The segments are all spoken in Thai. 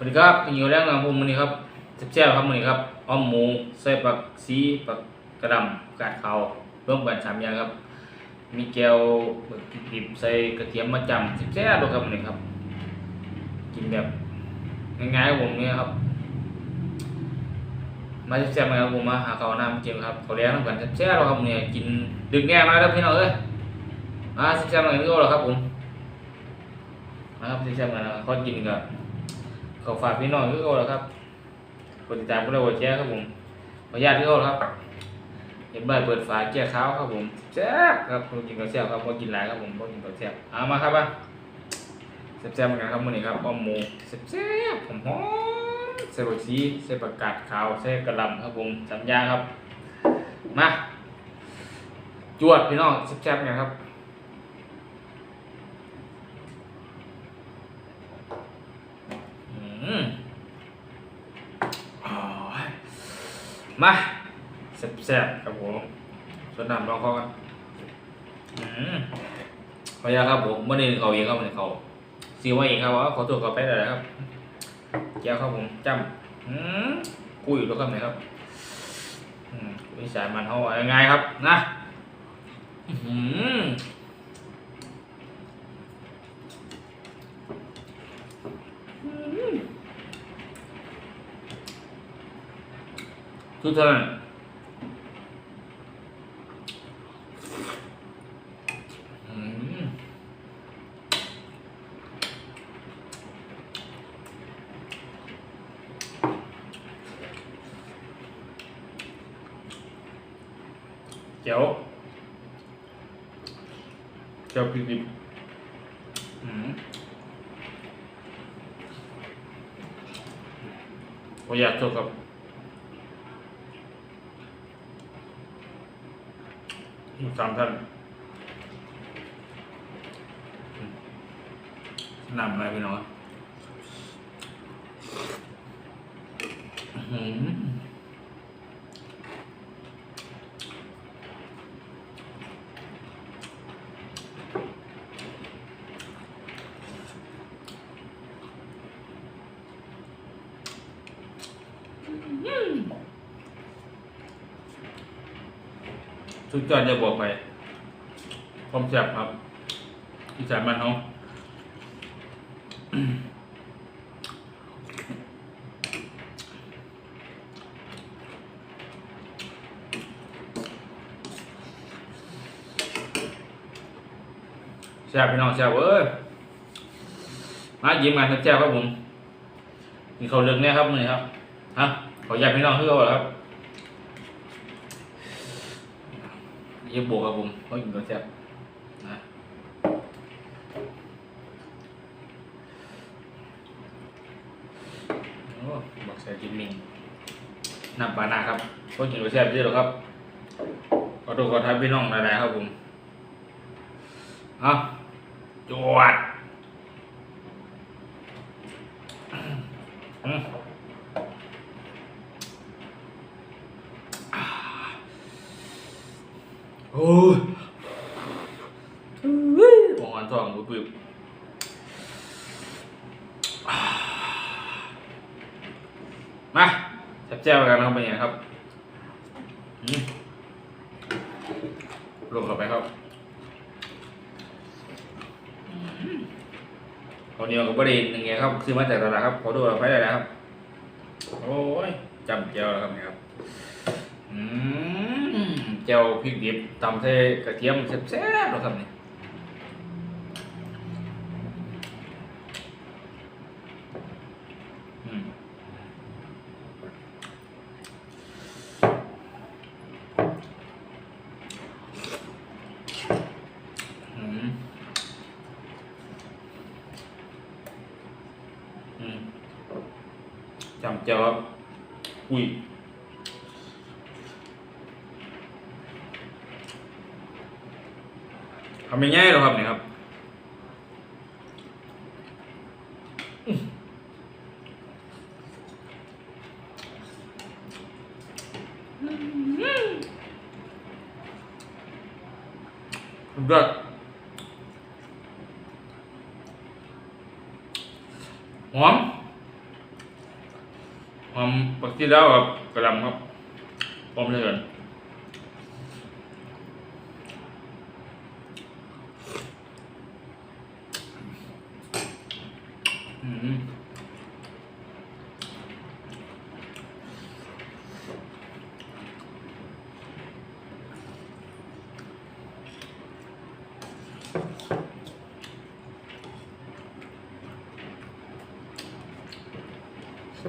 สวัสดีครับเป็นอยู่แรงงานผมวันนี้ครับแซ่บๆครับวันนี้ครับอ้อมหมูใส่ปักซีปักกระดำกาดเขาวร่มกันสามอย่างครับ มีแก้วบิกพริกดิบใส่กระเทียมมาจำแซ่บๆครับวันนี้ครับ กินแบบง่ายๆผมเนี่ยครับ มาแซ่บๆมครับผมมาหาเขาหน้ามากินครับเข้าวแดงน้ำกันแซ่บๆครับวันนี้กินดึกแง่มาแล้วพี่น้องเอ้ยมาแซ่บๆหน่อยนี่ก็แล้วครับผมมาครับแซ่บๆกันนะขอกินกับ ขอฝากพี่น้องคือเขาแล้วครับกดติดตามก็ได้กดแชร์ครับผมขออนุญาตที่เขาครับเห็นใบเปิดฝาแก้ข้าวครับผมแซ่บครับผมกินข้าวแซ่บครับผมกินหลายครับผมผมกินข้าวแซ่บเอามาครับอะแซ่บๆเหมือนกันครับมื้อนี้ครับอ้อมหมูแซ่บๆหอมหอมๆใส่ผักชีใส่ผักกาดขาวใส่กระหล่ำครับผมสามอย่างครับมาจวดพี่น้องแซ่บๆกันครับ อื มอ๋อมาแซ่บๆครับผมส่วนน้ำลองเขากันอืมขออนุญาตครับผมเมื่อนี้เขาเองครับเมื่อนี้เขาซีว่าเองครับว่าขอตัวเขาไปเลยครับแก้วครับผมจำอืมคุยอยู่ด้วยครับเนี่ยครับอืมวิสายมันเขาว่ายังไงครับนะ อืม ทุกท่านอืมเจ๋วเจ๋วพริกดิบอืม我อยาก做กับ สามท่านนำอะไรไปเน้องอื้อหือ สุดยอดจะบอกไปความแซ่บครับอีสานบ้านเขาแซ่บพี่น้องแซ่บเอ้ยมายิ้มงานแซ่บครับผมมีเขาเลือกเนี่ยครับมือนี้ครับฮะขออยากพี่น้องเพื่อเอาเหรอครับ เยี่ยมบวกครับผมเพราะกินข้าวแซ่บนะโอ้บักใส่กินมิงน้ำปลาหน้าครับก็กินไปแซ่บเยอะหรอครับขอโทษขอทักพี่น้องหลายๆครับผมเอาจวดอื โอ้ยมองอันสองบึ้บบึ้บมาแซ่บๆกันนะครับเป็นยังไงครับอืมลงเข้าไปครับข้าวเหนียวกับบะหมี่หนึ่งไงครับซื้อมาจากตลาดครับขอดูเราไปได้แล้วครับ โอ้ยจำเจียวแล้วครับเนี่ยครับ อืม เจียวพริกดิบตำใส่กระเทียมแซ่บๆแล้วครับเนี่ยอืมอืมอืมจำเจ้าครับอุ้ย ทำไม่ง่ายหรอกครับเนี่ยครับเลิศหอม หอมปกที่แล้วครับกระลำครับพร้อมเลยกันอืมอื มา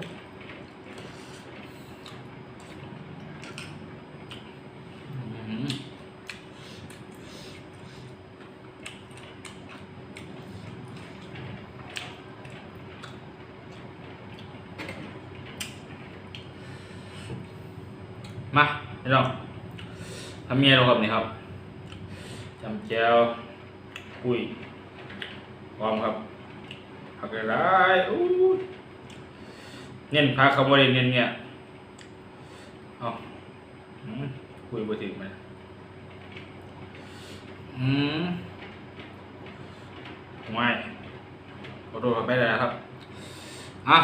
พี่น้องทำเมียเราครับนี่ครับจำแจวคุยพร้อมครับผักหลายๆอู้ เน้นพักคำว่าเน้นเนี่ยเอาอืมคุยบทถึงไหมอืมไม่ขอโทษครับไม่ได้แล้วครับอะ